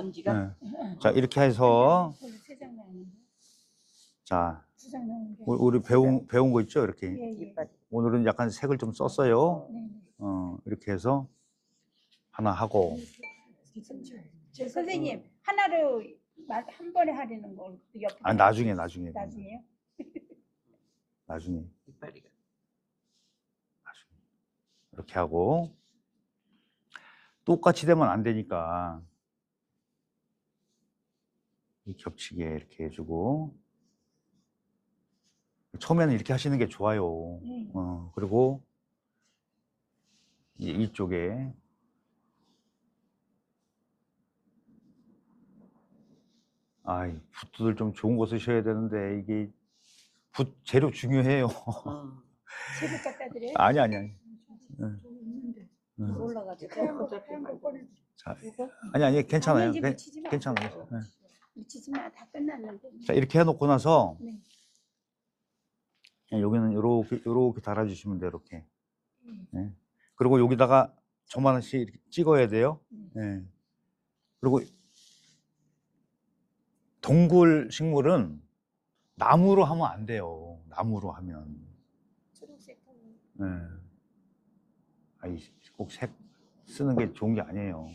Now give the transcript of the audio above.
먼지가 네. 자, 이렇게 해서, 세장 자, 두장. 우리- 우리 배운, 배운 거 있죠? 이렇게. 예, 예. 이빨. 오늘은 약간 색을 좀 썼어요. 네, 네. 어, 이렇게 해서 하나 하고. 저 선생님 하나로 마- 한 번에 하려는 거 옆에 아, 나중에, 나중에. 나중에요? 나중에. 이빨이가. 나중에. 이렇게 하고. 똑같이 되면 안 되니까. 이 겹치게 이렇게 해주고. 처음에는 이렇게 하시는 게 좋아요. 네. 어, 그리고 이- 이쪽에 아이 붓들 좀 좋은 거 쓰셔야 되는데 이게 붓 재료 중요해요. 어. 새로 갖다 드려요? 아니 아니 아니. 응. 올라가지고. 거 하얀 거 꺼내 자, 이거 아니 아니 괜찮아요. 괜-. 괜찮아요. 네. 묻히지 마 다 끝났는데 자 이렇게 해놓고 나서 네. 여기는 이렇게 이렇게 달아주시면 돼요. 이렇게. 음. 네. 그리고 여기다가 저만원씩 이렇게 찍어야 돼요. 음. 예. 그리고 동굴 식물은 나무로 하면 안 돼요. 나무로 하면. 초록색 거. 예. 아이, 꼭 색 쓰는 게 좋은 게 아니에요.